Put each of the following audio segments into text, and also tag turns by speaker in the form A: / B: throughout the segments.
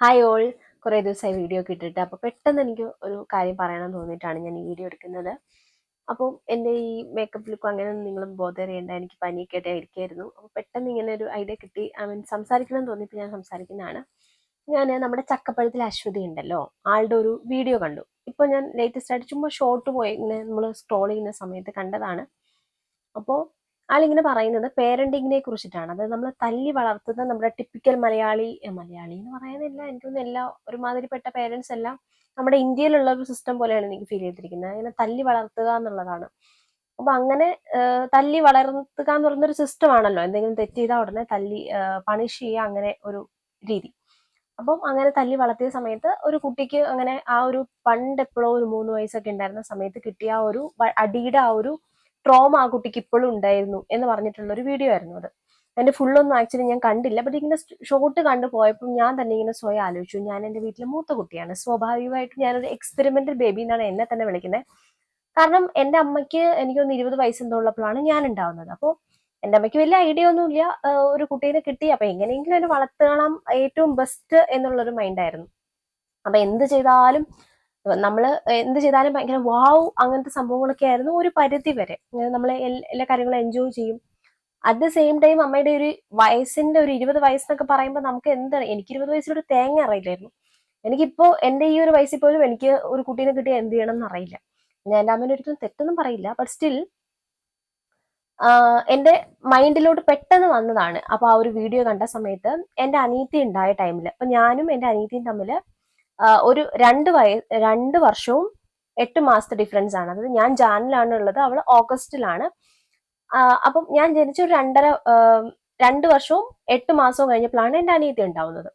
A: Hi all. കുറേ ദിവസമായി video ഒക്കെ ഇട്ടിട്ട് അപ്പോൾ പെട്ടെന്ന് എനിക്ക് ഒരു കാര്യം പറയണമെന്ന് തോന്നിയിട്ടാണ് ഞാൻ ഈ വീഡിയോ എടുക്കുന്നത്. അപ്പോൾ എന്റെ ഈ മേക്കപ്പ് ലുക്കും അങ്ങനെ നിങ്ങൾ ബോധർ ചെയ്യേണ്ട. എനിക്ക് പനിയൊക്കെ ആയിട്ട് ഇരിക്കായിരുന്നു. അപ്പോൾ പെട്ടെന്ന് ഇങ്ങനെ ഒരു ഐഡിയ കിട്ടി. ഐ മീൻ സംസാരിക്കണം തോന്നിയപ്പോൾ ഞാൻ സംസാരിക്കുന്നതാണ്. ഞാൻ നമ്മുടെ ചക്കപ്പഴത്തിൽ അശ്വതി ഉണ്ടല്ലോ. ആളുടെ ഒരു വീഡിയോ കണ്ടു. ഇപ്പോൾ ഞാൻ ലേറ്റസ്റ്റ് ആയിട്ട് ചുമ്മാ ഷോർട്ട് പോയി. ഇങ്ങനെ നമ്മൾ സ്ക്രോൾ ചെയ്യുന്ന സമയത്ത് കണ്ടതാണ്. അപ്പോൾ ആളിങ്ങനെ പറയുന്നത് പേരന്റിങ്ങിനെ കുറിച്ചിട്ടാണ്. അതായത് നമ്മൾ തല്ലി വളർത്തുന്ന നമ്മുടെ ടിപ്പിക്കൽ മലയാളി മലയാളി എന്ന് പറയാനില്ല എനിക്കൊന്നും എല്ലാ ഒരുമാതിരിപ്പെട്ട പേരൻസ് എല്ലാം നമ്മുടെ ഇന്ത്യയിലുള്ള ഒരു സിസ്റ്റം പോലെയാണ് എനിക്ക് ഫീൽ ചെയ്തിരിക്കുന്നത്. ഇങ്ങനെ തല്ലി വളർത്തുക എന്നുള്ളതാണ്. അപ്പൊ അങ്ങനെ തല്ലി വളർത്തുക എന്ന് പറയുന്ന ഒരു സിസ്റ്റം ആണല്ലോ. എന്തെങ്കിലും തെറ്റ് ചെയ്താൽ ഉടനെ തല്ലി പണിഷ് ചെയ്യുക അങ്ങനെ ഒരു രീതി. അപ്പം അങ്ങനെ തല്ലി വളർത്തിയ സമയത്ത് ഒരു കുട്ടിക്ക് അങ്ങനെ ആ ഒരു പണ്ട് എപ്പോഴോ ഒരു മൂന്ന് വയസ്സൊക്കെ ഉണ്ടായിരുന്ന സമയത്ത് കിട്ടിയ ആ ഒരു അടിയുടെ ആ ഒരു ട്രോമ ആ കുട്ടിക്ക് ഇപ്പോഴും ഉണ്ടായിരുന്നു എന്ന് പറഞ്ഞിട്ടുള്ള ഒരു വീഡിയോ ആയിരുന്നു അത്. അതിന്റെ ഫുള്ളൊന്നും ആക്ച്വലി ഞാൻ കണ്ടില്ല. ബട്ട് ഇങ്ങനെ ഷോർട്ട് കണ്ടു പോയപ്പോൾ ഞാൻ തന്നെ ഇങ്ങനെ സ്വയം ആലോചിച്ചു. ഞാൻ എന്റെ വീട്ടിലെ മൂത്ത കുട്ടിയാണ്. സ്വാഭാവികമായിട്ടും ഞാനൊരു എക്സ്പെരിമെന്റൽ ബേബി എന്നാണ് എന്നെ തന്നെ വിളിക്കുന്നത് കാരണം എന്റെ അമ്മയ്ക്ക് എനിക്കൊന്ന് ഇരുപത് വയസ്സെന്തുള്ളപ്പോഴാണ് ഞാൻ ഉണ്ടാവുന്നത്. അപ്പോൾ എന്റെ അമ്മയ്ക്ക് വലിയ ഐഡിയ ഒന്നുമില്ല. ഒരു കുട്ടീനെ കിട്ടി. അപ്പൊ എങ്ങനെയെങ്കിലും അതിനെ വളർത്തണം. ഏറ്റവും ബെസ്റ്റ് എന്നുള്ളൊരു മൈൻഡായിരുന്നു അപ്പൊ എന്ത് ചെയ്താലും നമ്മൾ എന്ത് ചെയ്താലും ഭയങ്കര വാവ് അങ്ങനത്തെ സംഭവങ്ങളൊക്കെ ആയിരുന്നു ഒരു പരിധി വരെ. നമ്മൾ എല്ലാ കാര്യങ്ങളും എൻജോയ് ചെയ്യും. അറ്റ് ദ സെയിം ടൈം അമ്മയുടെ ഒരു വയസ്സിന്റെ ഒരു ഇരുപത് വയസ്സെന്നൊക്കെ പറയുമ്പോൾ നമുക്ക് എന്താണ് എനിക്ക് ഇരുപത് വയസ്സിലൊരു തേങ്ങ അറിയില്ലായിരുന്നു. എനിക്കിപ്പോ എന്റെ ഈ ഒരു വയസ്സിൽ പോലും എനിക്ക് ഒരു കുട്ടീനെ കിട്ടിയാൽ എന്ത് ചെയ്യണം എന്നറിയില്ല. ഞാൻ എന്റെ അമ്മേന്റെ ഒരിക്കലും തെറ്റൊന്നും പറയില്ല. ബട്ട് സ്റ്റിൽ എന്റെ മൈൻഡിലോട്ട് പെട്ടെന്ന് വന്നതാണ്. അപ്പോൾ ആ ഒരു വീഡിയോ കണ്ട സമയത്ത് എന്റെ അനീതി ഉണ്ടായ ടൈമിൽ അപ്പൊ ഞാനും എന്റെ അനീതിയും തമ്മിൽ ഒരു രണ്ട് വയ രണ്ട് വർഷവും എട്ട് മാസത്തെ ഡിഫറൻസ് ആണ്. അതായത് ഞാൻ ജാനിലാണ് ഉള്ളത് അവൾ ഓഗസ്റ്റിലാണ്. അപ്പം ഞാൻ ജനിച്ച ഒരു രണ്ടര രണ്ട് വർഷവും എട്ട് മാസവും കഴിഞ്ഞപ്പോഴാണ് എന്റെ അനിയത്തി ഉണ്ടാവുന്നത്.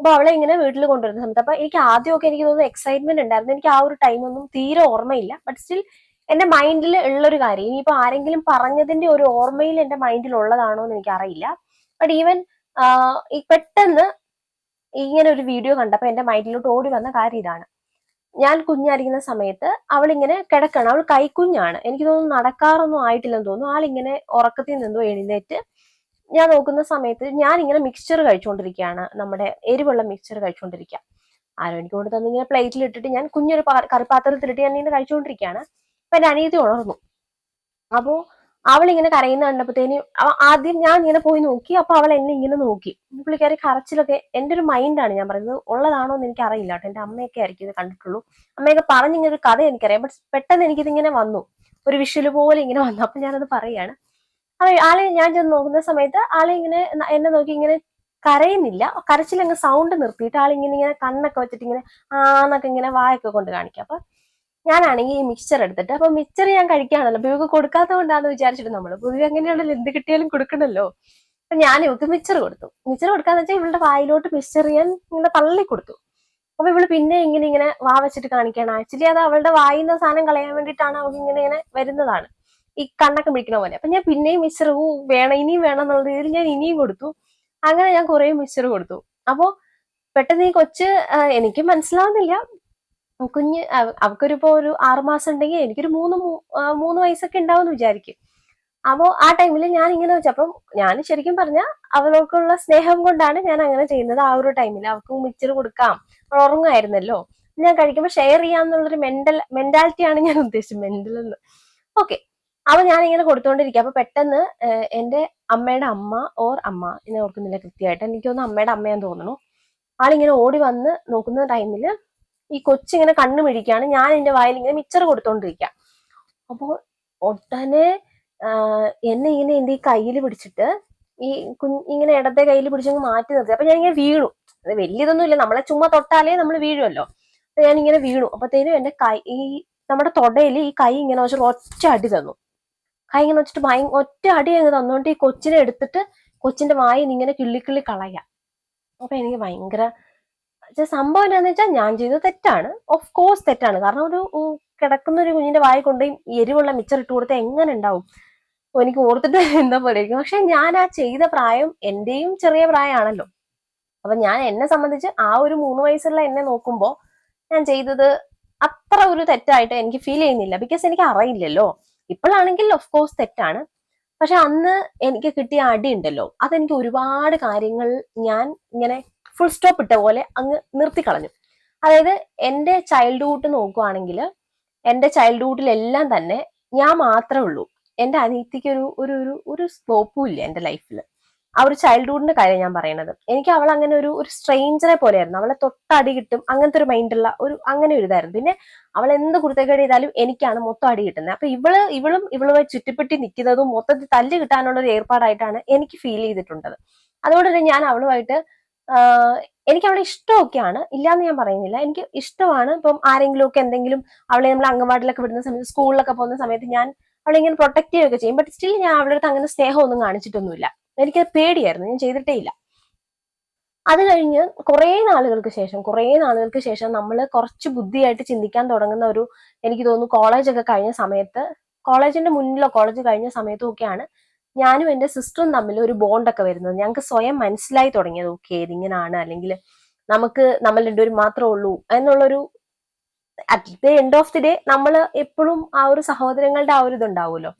A: അപ്പൊ അവളെ ഇങ്ങനെ വീട്ടിൽ കൊണ്ടുവരുന്ന സമയത്ത് അപ്പൊ എനിക്ക് ആദ്യമൊക്കെ എനിക്ക് തോന്നുന്നു എക്സൈറ്റ്മെന്റ് ഉണ്ടായിരുന്നു. എനിക്ക് ആ ഒരു ടൈമൊന്നും തീരെ ഓർമ്മയില്ല. ബട്ട് സ്റ്റിൽ എന്റെ മൈൻഡിൽ ഉള്ളൊരു കാര്യം ഇനിയിപ്പോ ആരെങ്കിലും പറഞ്ഞതിന്റെ ഒരു ഓർമ്മയിൽ എന്റെ മൈൻഡിൽ ഉള്ളതാണോ എന്ന് എനിക്ക് അറിയില്ല ബട്ട് ഈവൻ പെട്ടെന്ന് ഇങ്ങനെ ഒരു വീഡിയോ കണ്ടപ്പോൾ എന്റെ മൈൻഡിലോട്ട് ഓടി വന്ന കാര്യം ഇതാണ്. ഞാൻ കുഞ്ഞായിരിക്കുന്ന സമയത്ത് അവൾ ഇങ്ങനെ കിടക്കണം. അവൾ കൈക്കുഞ്ഞാണ്. എനിക്ക് തോന്നുന്നു നടക്കാറൊന്നും ആയിട്ടില്ലെന്ന് തോന്നുന്നു. ആളിങ്ങനെ ഉറക്കത്തിൽ നിന്നോ എഴുന്നേറ്റ് ഞാൻ നോക്കുന്ന സമയത്ത് ഞാൻ ഇങ്ങനെ മിക്സ്ചർ കഴിച്ചുകൊണ്ടിരിക്കുകയാണ് നമ്മുടെ എരിവുള്ള മിക്സ്ചർ കഴിച്ചുകൊണ്ടിരിക്കുക ആരോ എനിക്ക് കൊണ്ട് തന്നെ ഇങ്ങനെ പ്ലേറ്റിൽ ഇട്ടിട്ട് ഞാൻ കുഞ്ഞൊരു കറിപ്പാത്രത്തിലിട്ട് ഞാൻ ഇങ്ങനെ കഴിച്ചുകൊണ്ടിരിക്കുകയാണ് അപ്പൊ എന്റെ അനിയത്തി ഉണർന്നു. അപ്പോ അവൾ ഇങ്ങനെ കരയുന്ന കണ്ടപ്പോഴത്തേന് ആദ്യം ഞാൻ ഇങ്ങനെ പോയി നോക്കി അപ്പൊ അവൾ എന്നെ ഇങ്ങനെ നോക്കി. പുള്ളിക്കാരി കറച്ചിലൊക്കെ എന്റെ ഒരു മൈൻഡാണ് ഞാൻ പറയുന്നത്. ഉള്ളതാണോ എന്ന് എനിക്ക് അറിയില്ല കേട്ടോ. എന്റെ അമ്മയൊക്കെ ആയിരിക്കും ഇത് കണ്ടിട്ടുള്ളൂ. അമ്മയൊക്കെ പറഞ്ഞിങ്ങനെ ഒരു കഥ എനിക്കറിയാം. ബട്ട് പെട്ടെന്ന് എനിക്കിതിങ്ങനെ വന്നു. ഒരു വിഷുൽ പോലെ ഇങ്ങനെ വന്നു. അപ്പൊ ഞാനത് പറയാണ്. അപ്പൊ ആളെ ഞാൻ ചെന്ന് നോക്കുന്ന സമയത്ത് ആളെ ഇങ്ങനെ എന്നെ നോക്കി ഇങ്ങനെ കരയുന്നില്ല. കരച്ചിലങ്ങ് സൗണ്ട് നിർത്തിയിട്ട് ആളിങ്ങനെ ഇങ്ങനെ കണ്ണൊക്കെ വെച്ചിട്ട് ഇങ്ങനെ ആന്നൊക്കെ ഇങ്ങനെ വായൊക്കെ കൊണ്ട് കാണിക്കാം. അപ്പൊ ഞാനാണെങ്കിൽ ഈ മിക്സ്ചർ എടുത്തിട്ട് അപ്പൊ മിക്സ്ചർ ഞാൻ കഴിക്കാണല്ലോ ഇവക്ക് കൊടുക്കാത്തത് കൊണ്ടാന്ന് വിചാരിച്ചിട്ട് നമ്മൾ പൊതുവെ എങ്ങനെയാണല്ലോ എന്ത് കിട്ടിയാലും കൊടുക്കണല്ലോ? അപ്പൊ ഞാൻ ഇവക്ക് മിക്സ്ചർ കൊടുത്തു. മിക്സ്ചർ കൊടുക്കാന്ന് വെച്ചാൽ ഇവളുടെ വായിലോട്ട് മിക്സ്ചർ ഞാൻ ഇങ്ങനെ തള്ളി കൊടുത്തു. അപ്പൊ ഇവൾ പിന്നെ ഇങ്ങനെ ഇങ്ങനെ വാ വെച്ചിട്ട് കാണിക്കണം ആക്ച്വലി അത് അവളുടെ വായിന്ന സാധനം കളയാൻ വേണ്ടിയിട്ടാണ് അവൾക്ക് ഇങ്ങനെ ഇങ്ങനെ വരുന്നതാണ്. ഈ കണ്ണൊക്കെ പിടിക്കണ പോലെ. അപ്പൊ ഞാൻ പിന്നെയും മിക്സർ വേണം ഇനിയും വേണം എന്നുള്ള രീതിയിൽ ഞാൻ ഇനിയും കൊടുത്തു. അങ്ങനെ ഞാൻ കുറെ മിക്സർ കൊടുത്തു. അപ്പോ പെട്ടെന്ന് ഈ കൊച്ച് എനിക്ക് മനസ്സിലാവുന്നില്ല. കുഞ്ഞ് അവ- അവക്കൊരു ഇപ്പോ ഒരു ആറുമാസം ഉണ്ടെങ്കിൽ എനിക്കൊരു മൂന്ന് മൂന്ന് വയസ്സൊക്കെ ഉണ്ടാവും എന്ന് വിചാരിക്കും. അപ്പോ ആ ടൈമിൽ ഞാൻ ഇങ്ങനെ വെച്ചു. അപ്പം ഞാൻ ശരിക്കും പറഞ്ഞ അവൾക്കുള്ള സ്നേഹം കൊണ്ടാണ് ഞാൻ അങ്ങനെ ചെയ്യുന്നത്. ആ ഒരു ടൈമിൽ അവൾക്ക് മിക്സർ കൊടുക്കാം. ഉറങ്ങുമായിരുന്നല്ലോ. ഞാൻ കഴിക്കുമ്പോൾ ഷെയർ ചെയ്യാന്നുള്ളൊരു മെന്റൽ മെന്റാലിറ്റിയാണ് ഞാൻ ഉദ്ദേശിച്ചത്. മെന്റൽ എന്ന്. ഓക്കെ. അപ്പൊ ഞാൻ ഇങ്ങനെ കൊടുത്തോണ്ടിരിക്കുക അപ്പൊ പെട്ടെന്ന് എന്റെ അമ്മയുടെ അമ്മ ഓർ അമ്മ എന്നെ ഓർക്കുന്നില്ല കൃത്യമായിട്ട്. എനിക്ക് അമ്മയുടെ അമ്മയാന്ന് തോന്നുന്നു ആളിങ്ങനെ ഓടി വന്ന് നോക്കുന്ന ടൈമിൽ ഈ കൊച്ചിങ്ങനെ കണ്ണു മിഴിക്കാണ് ഞാൻ എന്റെ വായിൽ ഇങ്ങനെ മിച്ചർ കൊടുത്തോണ്ടിരിക്കുക അപ്പോ ഒട്ടനെ എന്നെ ഇങ്ങനെ എന്റെ ഈ കയ്യിൽ പിടിച്ചിട്ട് ഈ ഇങ്ങനെ ഇടത്തെ കയ്യിൽ പിടിച്ചങ്ങ് മാറ്റി നിർത്തി. അപ്പൊ ഞാൻ ഇങ്ങനെ വീണു. അത് വലിയതൊന്നും ഇല്ല നമ്മളെ ചുമ്മാ തൊട്ടാലേ നമ്മൾ വീഴുമല്ലോ അപ്പൊ ഇങ്ങനെ വീണു. അപ്പത്തേനും എന്റെ കൈ ഈ നമ്മുടെ തൊടയിൽ ഈ കൈ ഇങ്ങനെ വെച്ചിട്ട് ഒറ്റ അടി തന്നു. കൈ ഇങ്ങനെ വെച്ചിട്ട് ഭയ ഒറ്റ അടി അങ്ങ് തന്നോണ്ട് ഈ കൊച്ചിനെ എടുത്തിട്ട് കൊച്ചിന്റെ വായിൽ ഇങ്ങനെ കിള്ളിക്കിള്ളി കളയാം. അപ്പൊ എനിക്ക് ഭയങ്കര സംഭവം എന്താന്ന് വെച്ചാൽ ഞാൻ ചെയ്തത് തെറ്റാണ്. ഓഫ് കോഴ്സ് തെറ്റാണ്. കാരണം ഒരു കിടക്കുന്ന ഒരു കുഞ്ഞിന്റെ വായി കൊണ്ടുപോയി എരിവുള്ള മിച്ചർ ഇട്ട് കൊടുത്താൽ എങ്ങനെ ഉണ്ടാവും? എനിക്ക് ഓർത്തിട്ട് എന്താ പോലെ പക്ഷെ ഞാൻ ആ ചെയ്ത പ്രായം എന്റെയും ചെറിയ പ്രായമാണല്ലോ. അപ്പൊ ഞാൻ എന്നെ സംബന്ധിച്ച് ആ ഒരു മൂന്ന് വയസ്സുള്ള എന്നെ നോക്കുമ്പോൾ ഞാൻ ചെയ്തത് അത്ര ഒരു തെറ്റായിട്ട് എനിക്ക് ഫീൽ ചെയ്യുന്നില്ല. ബിക്കോസ് എനിക്ക് അറിയില്ലല്ലോ. ഇപ്പോഴാണെങ്കിൽ ഓഫ് കോഴ്സ് തെറ്റാണ്. പക്ഷെ അന്ന് എനിക്ക് കിട്ടിയ അടി ഉണ്ടല്ലോ. അതെനിക്ക് ഒരുപാട് കാര്യങ്ങൾ ഞാൻ ഇങ്ങനെ ഫുൾ സ്റ്റോപ്പ് ഇട്ട പോലെ അങ്ങ് നിർത്തിക്കളഞ്ഞു അതായത് എന്റെ ചൈൽഡ്ഹുഡ് നോക്കുവാണെങ്കിൽ എന്റെ ചൈൽഡ്ഹുഡിലെല്ലാം തന്നെ ഞാൻ മാത്രമേ ഉള്ളൂ. എന്റെ അനീതിക്ക് ഒരു ഒരു ഒരു ഒരു സ്കോപ്പും ഇല്ല എന്റെ ലൈഫിൽ ആ ഒരു ചൈൽഡ്ഹുഡിന്റെ കാര്യം ഞാൻ പറയണത്. എനിക്ക് അവൾ അങ്ങനെ ഒരു ഒരു സ്ട്രെയിഞ്ചറെ പോലെയായിരുന്നു അവളെ തൊട്ടടി കിട്ടും അങ്ങനത്തെ ഒരു മൈൻഡുള്ള ഒരു അങ്ങനെ ഒരു ഇതായിരുന്നു. പിന്നെ അവൾ എന്ത് കുരുത്തക്കേട് ചെയ്താലും എനിക്കാണ് മൊത്തം അടി കിട്ടുന്നത്. അപ്പൊ ഇവൾ ഇവളും ഇവളുമായി ചുറ്റിപ്പറ്റി നിൽക്കുന്നതും മൊത്തത്തിൽ തല്ല് കിട്ടാനുള്ള ഒരു ഏർപ്പാടായിട്ടാണ് എനിക്ക് ഫീൽ ചെയ്തിട്ടുള്ളത്. അതുകൊണ്ട് തന്നെ ഞാൻ അവളുമായിട്ട് എനിക്ക് അവളെ ഇഷ്ടമൊക്കെയാണ്. ഇല്ലാന്ന് ഞാൻ പറയുന്നില്ല. എനിക്ക് ഇഷ്ടമാണ്. ഇപ്പം ആരെങ്കിലും ഒക്കെ എന്തെങ്കിലും അവളെ നമ്മൾ അംഗൻവാടിയിലൊക്കെ വിടുന്ന സമയത്ത് സ്കൂളിലൊക്കെ പോകുന്ന സമയത്ത് ഞാൻ അവളെ ഇങ്ങനെ പ്രൊട്ടക്ട് ചെയ്യുകയൊക്കെ ചെയ്യും. ബട്ട് സ്റ്റിൽ ഞാൻ അവളുടെ അടുത്ത് അങ്ങനെ സ്നേഹമൊന്നും കാണിച്ചിട്ടൊന്നുമില്ല. എനിക്ക് പേടിയായിരുന്നു. ഞാൻ ചെയ്തിട്ടേ ഇല്ല അത് കഴിഞ്ഞ് കുറേ നാളുകൾക്ക് ശേഷം കുറേ നാളുകൾക്ക് ശേഷം നമ്മൾ കുറച്ച് ബുദ്ധിയായിട്ട് ചിന്തിക്കാൻ തുടങ്ങുന്ന ഒരു എനിക്ക് തോന്നുന്നു കോളേജൊക്കെ കഴിഞ്ഞ സമയത്ത് കോളേജിന്റെ മുന്നിലോ കോളേജ് കഴിഞ്ഞ സമയത്തും ഒക്കെയാണ് ഞാനും എന്റെ സിസ്റ്ററും തമ്മിൽ ഒരു ബോണ്ടൊക്കെ വരുന്നത്. ഞങ്ങൾക്ക് സ്വയം മനസ്സിലായി തുടങ്ങിയത്. ഓക്കെ ഇതിങ്ങനാണ് അല്ലെങ്കിൽ നമുക്ക് നമ്മൾ രണ്ടുപേരും മാത്രമേ ഉള്ളൂ എന്നുള്ളൊരു at the end of the day നമ്മൾ എപ്പോഴും ആ ഒരു സഹോദരങ്ങളുടെ ആ ഒരു ഇതുണ്ടാവുമല്ലോ.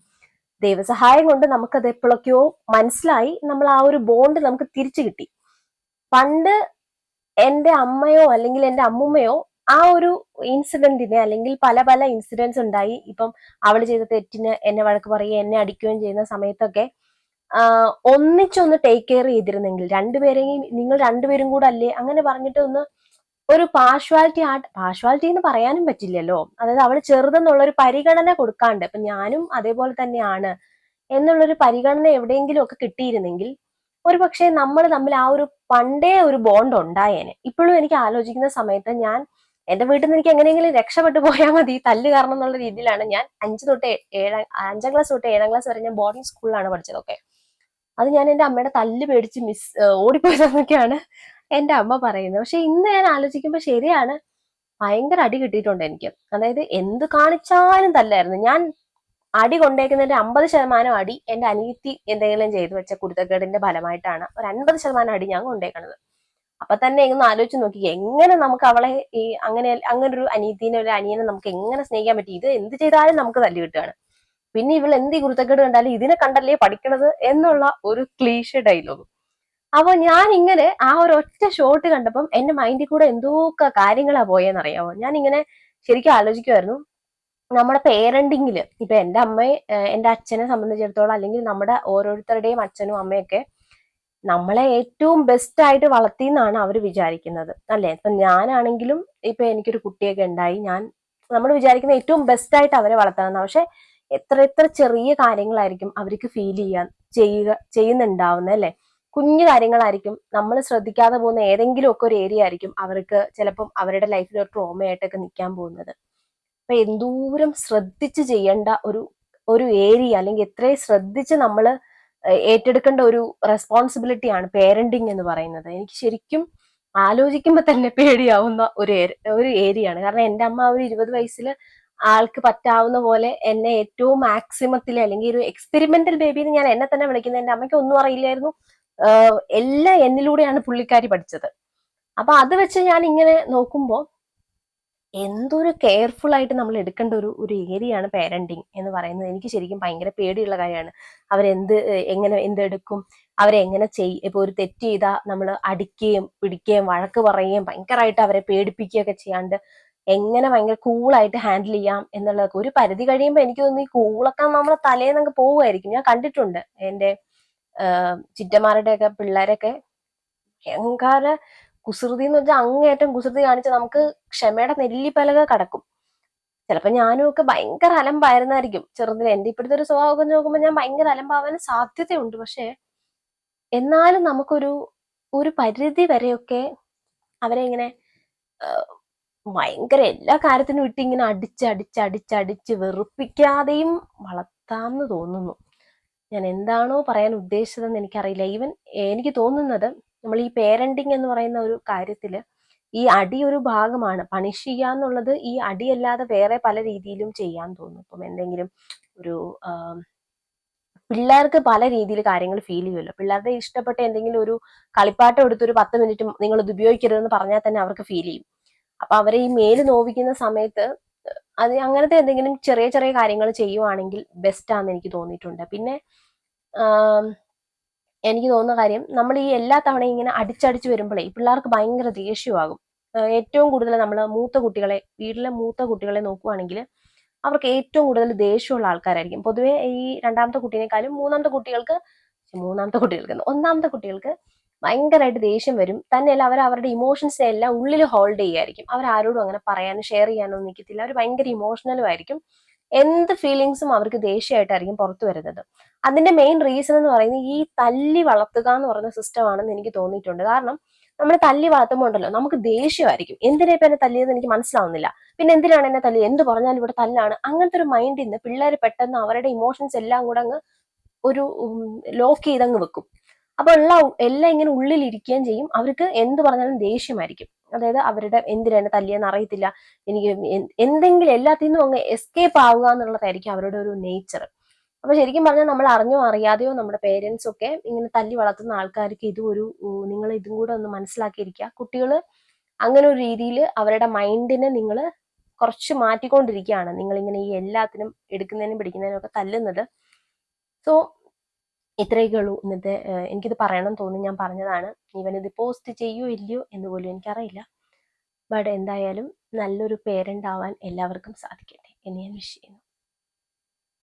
A: ദൈവസഹായം കൊണ്ട് നമുക്കത് എപ്പോഴൊക്കെയോ മനസ്സിലായി നമ്മൾ ആ ഒരു ബോണ്ട് നമുക്ക് തിരിച്ചു കിട്ടി. പണ്ട് എന്റെ അമ്മയോ അല്ലെങ്കിൽ എന്റെ അമ്മുമ്മയോ ആ ഒരു ഇൻസിഡന്റിനെ അല്ലെങ്കിൽ പല പല ഇൻസിഡൻസ് ഉണ്ടായി. ഇപ്പം അവൾ ചെയ്ത തെറ്റിന് എന്നെ വഴക്ക് പറയുകയും എന്നെ അടിക്കുകയും ചെയ്യുന്ന സമയത്തൊക്കെ ഒന്നിച്ചൊന്ന് ടേക്ക് കെയർ ചെയ്തിരുന്നെങ്കിൽ രണ്ടുപേരെയും നിങ്ങൾ രണ്ടുപേരും കൂടെ അല്ലേ? അങ്ങനെ പറഞ്ഞിട്ട് ഒന്ന് ഒരു പാഷ്വാലിറ്റി ആ പാഷ്വാലിറ്റി എന്ന് പറയാനും പറ്റില്ലല്ലോ. അതായത് അവൾ ചെറുതെന്നുള്ള ഒരു പരിഗണന കൊടുക്കാണ്ട് ഇപ്പൊ ഞാനും അതേപോലെ തന്നെയാണ് എന്നുള്ളൊരു പരിഗണന എവിടെയെങ്കിലും ഒക്കെ കിട്ടിയിരുന്നെങ്കിൽ ഒരു പക്ഷേ നമ്മൾ തമ്മിൽ ആ ഒരു പണ്ടേ ഒരു ബോണ്ട് ഉണ്ടായേനെ. ഇപ്പോഴും എനിക്ക് ആലോചിക്കുന്ന സമയത്ത് ഞാൻ എന്റെ വീട്ടിൽ നിന്ന് എനിക്ക് എങ്ങനെയെങ്കിലും രക്ഷപ്പെട്ടു പോയാൽ മതി. തല്ല് കാരണം എന്നുള്ള രീതിയിലാണ് ഞാൻ അഞ്ച് തൊട്ട് ഏഴാം അഞ്ചാം ക്ലാസ് തൊട്ട് ഏഴാം ക്ലാസ് വരെ ഞാൻ ബോർഡിംഗ് സ്കൂളിലാണ് പഠിച്ചതൊക്കെ. അത് ഞാൻ എന്റെ അമ്മയുടെ തല്ല് പേടിച്ച് മിസ് ഓടിപ്പോയതെന്നൊക്കെയാണ് എന്റെ അമ്മ പറയുന്നത്. പക്ഷെ ഇന്ന് ഞാൻ ആലോചിക്കുമ്പോൾ ശരിയാണ് ഭയങ്കര അടി കിട്ടിയിട്ടുണ്ട് എനിക്ക്. അതായത് എന്ത് കാണിച്ചാലും തല്ലായിരുന്നു. ഞാൻ അടി കൊണ്ടേക്കുന്നതിന്റെ അമ്പത് ശതമാനം അടി എന്റെ അനീതി എന്തെങ്കിലും ചെയ്തു വെച്ച കുരുത്തക്കേടിന്റെ ഫലമായിട്ടാണ്. ഒരു അൻപത് ശതമാനം അടി ഞാൻ കൊണ്ടേക്കണത്. അപ്പൊ തന്നെ ഒന്ന് ആലോചിച്ച് നോക്കി എങ്ങനെ നമുക്ക് അവളെ ഈ അങ്ങനെ അങ്ങനെ ഒരു അനീതിനെ ഒരു അനിയനെ നമുക്ക് എങ്ങനെ സ്നേഹിക്കാൻ പറ്റി? ഇത് എന്ത് ചെയ്താലും നമുക്ക് തല്ലി കിട്ടുകയാണ്. പിന്നെ ഇവൾ എന്ത് കുരുത്തക്കേട് കണ്ടാലും ഇതിനെ കണ്ടല്ലേ പഠിക്കണത് എന്നുള്ള ഒരു ക്ലീഷ ഡയലോഗ്. അപ്പൊ ഞാൻ ഇങ്ങനെ ആ ഒരു ഒറ്റ ഷോട്ട് കണ്ടപ്പം എന്റെ മൈൻഡിൽ കൂടെ എന്തൊക്കെ കാര്യങ്ങളാ പോയെന്നറിയാമോ ഞാൻ ഇങ്ങനെ ശരിക്കും ആലോചിക്കുമായിരുന്നു നമ്മുടെ പേരൻറിങ്ങിൽ ഇപ്പൊ എന്റെ അമ്മയെ എന്റെ അച്ഛനെ സംബന്ധിച്ചിടത്തോളം അല്ലെങ്കിൽ നമ്മുടെ ഓരോരുത്തരുടെയും അച്ഛനും അമ്മയൊക്കെ നമ്മളെ ഏറ്റവും ബെസ്റ്റ് ആയിട്ട് വളർത്തി എന്നാണ് അവർ വിചാരിക്കുന്നത്. അല്ലെ? ഇപ്പൊ ഞാനാണെങ്കിലും ഇപ്പൊ എനിക്കൊരു കുട്ടിയൊക്കെ ഉണ്ടായി. ഞാൻ നമ്മൾ വിചാരിക്കുന്ന ഏറ്റവും ബെസ്റ്റ് ആയിട്ട് അവരെ വളർത്തണം. പക്ഷെ എത്ര എത്ര ചെറിയ കാര്യങ്ങളായിരിക്കും അവർക്ക് ഫീൽ ചെയ്യാൻ ചെയ്യുക ചെയ്യുന്നുണ്ടാവുന്നത് അല്ലെ? കുഞ്ഞു കാര്യങ്ങളായിരിക്കും. നമ്മൾ ശ്രദ്ധിക്കാതെ പോകുന്ന ഏതെങ്കിലും ഒക്കെ ഒരു ഏരിയ ആയിരിക്കും അവർക്ക് ചിലപ്പം അവരുടെ ലൈഫിൽ ഒരു ട്രോമയായിട്ടൊക്കെ നിൽക്കാൻ പോകുന്നത്. അപ്പൊ എന്തോരം ശ്രദ്ധിച്ച് ചെയ്യേണ്ട ഒരു ഒരു ഏരിയ അല്ലെങ്കിൽ എത്രയും ശ്രദ്ധിച്ച് നമ്മൾ ഏറ്റെടുക്കേണ്ട ഒരു റെസ്പോൺസിബിലിറ്റിയാണ് പേരന്റിങ് എന്ന് പറയുന്നത്. എനിക്ക് ശരിക്കും ആലോചിക്കുമ്പോൾ തന്നെ പേടിയാവുന്ന ഒരു ഒരു ഏരിയയാണ് കാരണം എന്റെ അമ്മ ഒരു ഇരുപത് വയസ്സിൽ ആൾക്ക് പറ്റാവുന്ന പോലെ എന്നെ ഏറ്റവും മാക്സിമത്തിൽ അല്ലെങ്കിൽ ഒരു എക്സ്പെരിമെന്റൽ ബേബി എന്ന് ഞാൻ എന്നെ തന്നെ വിളിക്കുന്നത്. എന്റെ അമ്മയ്ക്ക് ഒന്നും അറിയില്ലായിരുന്നു. എല്ലാം എന്നിലൂടെയാണ് പുള്ളിക്കാരി പഠിച്ചത്. അപ്പൊ അത് വെച്ച് ഞാൻ ഇങ്ങനെ നോക്കുമ്പോൾ എന്തൊരു കെയർഫുൾ ആയിട്ട് നമ്മൾ എടുക്കേണ്ട ഒരു ഒരു ഏരിയയാണ് പേരൻറിങ് എന്ന് പറയുന്നത്. എനിക്ക് ശരിക്കും ഭയങ്കര പേടിയുള്ള കാര്യമാണ്. അവരെന്ത് എങ്ങനെ എന്തെടുക്കും? അവരെങ്ങനെ ചെയ് ഇപ്പൊ ഒരു തെറ്റ് ചെയ്താൽ നമ്മൾ അടിക്കുകയും പിടിക്കുകയും വഴക്ക് പറയുകയും ഭയങ്കരമായിട്ട് അവരെ പേടിപ്പിക്കുകയൊക്കെ ചെയ്യാണ്ട് എങ്ങനെ ഭയങ്കര കൂളായിട്ട് ഹാൻഡിൽ ചെയ്യാം എന്നുള്ളതൊക്കെ. ഒരു പരിധി കഴിയുമ്പോൾ എനിക്ക് തോന്നുന്നു ഈ കൂളൊക്കെ നമ്മളെ തലേന്നങ്ങ് പോവുമായിരിക്കും ഞാൻ കണ്ടിട്ടുണ്ട് എന്റെ ചിറ്റമാരുടെ ഒക്കെ പിള്ളേരൊക്കെ ഭയങ്കര കുസൃതി എന്ന് വെച്ചാൽ അങ്ങേറ്റം കുസൃതി കാണിച്ച് നമുക്ക് ക്ഷമയുടെ നെല്ലിപ്പലക കടക്കും. ചിലപ്പോ ഞാനും ഒക്കെ ഭയങ്കര അലമ്പായിരുന്നായിരിക്കും. ചെറുതിന് എന്റെ ഇപ്പോഴത്തെ ഒരു സ്വഭാവമൊക്കെ നോക്കുമ്പോൾ ഞാൻ ഭയങ്കര അലമ്പാവാൻ സാധ്യതയുണ്ട്. പക്ഷെ എന്നാലും നമുക്കൊരു ഒരു പരിധി വരെയൊക്കെ അവരെ ഇങ്ങനെ ഭയങ്കര എല്ലാ കാര്യത്തിനും ഇട്ട് ഇങ്ങനെ അടിച്ച് അടിച്ച് അടിച്ച് അടിച്ച് വെറുപ്പിക്കാതെയും വളർത്താമെന്ന് തോന്നുന്നു. ഞാൻ എന്താണോ പറയാൻ ഉദ്ദേശിച്ചതെന്ന് എനിക്കറിയില്ല. ഈവൻ എനിക്ക് തോന്നുന്നത് നമ്മൾ ഈ പേരൻറിങ് എന്ന് പറയുന്ന ഒരു കാര്യത്തിൽ ഈ അടി ഒരു ഭാഗമാണ്. പണിഷ് ചെയ്യുക എന്നുള്ളത് ഈ അടിയല്ലാതെ വേറെ പല രീതിയിലും ചെയ്യാൻ തോന്നും. ഇപ്പം എന്തെങ്കിലും ഒരു പിള്ളേർക്ക് പല രീതിയിൽ കാര്യങ്ങൾ ഫീൽ ചെയ്യുമല്ലോ. പിള്ളേരുടെ ഇഷ്ടപ്പെട്ട എന്തെങ്കിലും ഒരു കളിപ്പാട്ടം എടുത്ത് ഒരു പത്ത് മിനിറ്റ് നിങ്ങൾ ഇത് ഉപയോഗിക്കരുതെന്ന് പറഞ്ഞാൽ തന്നെ അവർക്ക് ഫീൽ ചെയ്യും. അപ്പൊ അവരെ ഈ മേൽ നോവിക്കുന്ന സമയത്ത് അത് അങ്ങനത്തെ എന്തെങ്കിലും ചെറിയ ചെറിയ കാര്യങ്ങൾ ചെയ്യുവാണെങ്കിൽ ബെസ്റ്റ് ആണെന്ന് എനിക്ക് തോന്നിയിട്ടുണ്ട്. പിന്നെ എനിക്ക് തോന്നുന്ന കാര്യം നമ്മൾ ഈ എല്ലാ തവണയും ഇങ്ങനെ അടിച്ചടിച്ച് വരുമ്പോഴേ പിള്ളേർക്ക് ഭയങ്കര ദേഷ്യമാകും. ഏറ്റവും കൂടുതൽ നമ്മൾ മൂത്ത കുട്ടികളെ വീട്ടിലെ മൂത്ത കുട്ടികളെ നോക്കുവാണെങ്കിൽ അവർക്ക് ഏറ്റവും കൂടുതൽ ദേഷ്യമുള്ള ആൾക്കാരായിരിക്കും. പൊതുവെ ഈ രണ്ടാമത്തെ കുട്ടീനേക്കാളും മൂന്നാമത്തെ കുട്ടികൾക്ക് മൂന്നാമത്തെ കുട്ടികൾക്ക് ഒന്നാമത്തെ കുട്ടികൾക്ക് ഭയങ്കരമായിട്ട് ദേഷ്യം വരും. തന്നെയല്ല അവർ അവരുടെ ഇമോഷൻസിനെ എല്ലാം ഉള്ളിൽ ഹോൾഡ് ചെയ്യായിരിക്കും. അവർ ആരോടും അങ്ങനെ പറയാനും ഷെയർ ചെയ്യാനൊന്നും നിൽക്കത്തില്ല. അവർ ഭയങ്കര ഇമോഷണലും ആയിരിക്കും. എന്ത് ഫീലിങ്സും അവർക്ക് ദേഷ്യമായിട്ടായിരിക്കും പുറത്തു വരുന്നത്. അതിന്റെ മെയിൻ റീസൺ എന്ന് പറയുന്നത് ഈ തല്ലി വളർത്തുക എന്ന് പറയുന്ന സിസ്റ്റം ആണെന്ന് എനിക്ക് തോന്നിയിട്ടുണ്ട്. കാരണം നമ്മൾ തല്ലി വളർത്തുമ്പോൾ ഉണ്ടല്ലോ നമുക്ക് ദേഷ്യമായിരിക്കും. എന്തിനാ ഇപ്പം എന്നെ തല്ലിയെന്ന് എനിക്ക് മനസ്സിലാവുന്നില്ല. പിന്നെ എന്തിനാണ് എന്നെ തല്ലി എന്ത് പറഞ്ഞാലും ഇവിടെ തല്ലാണ്. അങ്ങനത്തെ ഒരു മൈൻഡിൽ നിന്ന് പിള്ളേർ പെട്ടെന്ന് അവരുടെ ഇമോഷൻസ് എല്ലാം കൂടെ അങ്ങ് ഒരു ലോക്ക് ചെയ്തങ്ങ് വെക്കും. അപ്പൊ എല്ലാം എല്ലാം ഇങ്ങനെ ഉള്ളിലിരിക്കുകയും ചെയ്യും. അവർക്ക് എന്ത് പറഞ്ഞാലും ദേഷ്യമായിരിക്കും. അതായത് അവരുടെ എന്തിനാണ് തല്ലിയെന്ന് അറിയത്തില്ല. എനിക്ക് എന്തെങ്കിലും എല്ലാത്തിൽ നിന്നും അങ്ങ് എസ്കേപ്പ് ആവുക എന്നുള്ളതായിരിക്കും അവരുടെ ഒരു നേച്ചർ അപ്പൊ ശരിക്കും പറഞ്ഞാൽ നമ്മൾ അറിഞ്ഞോ അറിയാതെയോ നമ്മുടെ പേരൻസ് ഒക്കെ ഇങ്ങനെ തല്ലി വളർത്തുന്ന ആൾക്കാർക്ക് ഇതും ഒരു നിങ്ങൾ ഇതും കൂടെ ഒന്ന് മനസ്സിലാക്കിയിരിക്കുക. കുട്ടികൾ അങ്ങനെ ഒരു രീതിയിൽ അവരുടെ മൈൻഡിനെ നിങ്ങൾ കുറച്ച് മാറ്റിക്കൊണ്ടിരിക്കുകയാണ്. നിങ്ങൾ ഇങ്ങനെ ഈ എല്ലാത്തിനും എടുക്കുന്നതിനും പിടിക്കുന്നതിനും ഒക്കെ തല്ലുന്നത്. സോ ഇത്രയൊക്കെ ഉള്ളൂ ഇന്നത്തെ എനിക്കിത് പറയണം തോന്നി ഞാൻ പറഞ്ഞതാണ്. ഇവൻ ഇത് പോസ്റ്റ് ചെയ്യോ ഇല്ലയോ എന്ന് പോലും എനിക്കറിയില്ല. ബട്ട് എന്തായാലും നല്ലൊരു പേരന്റ് ആവാൻ എല്ലാവർക്കും സാധിക്കട്ടെ എന്ന് ഞാൻ വിഷ് ചെയ്യുന്നു.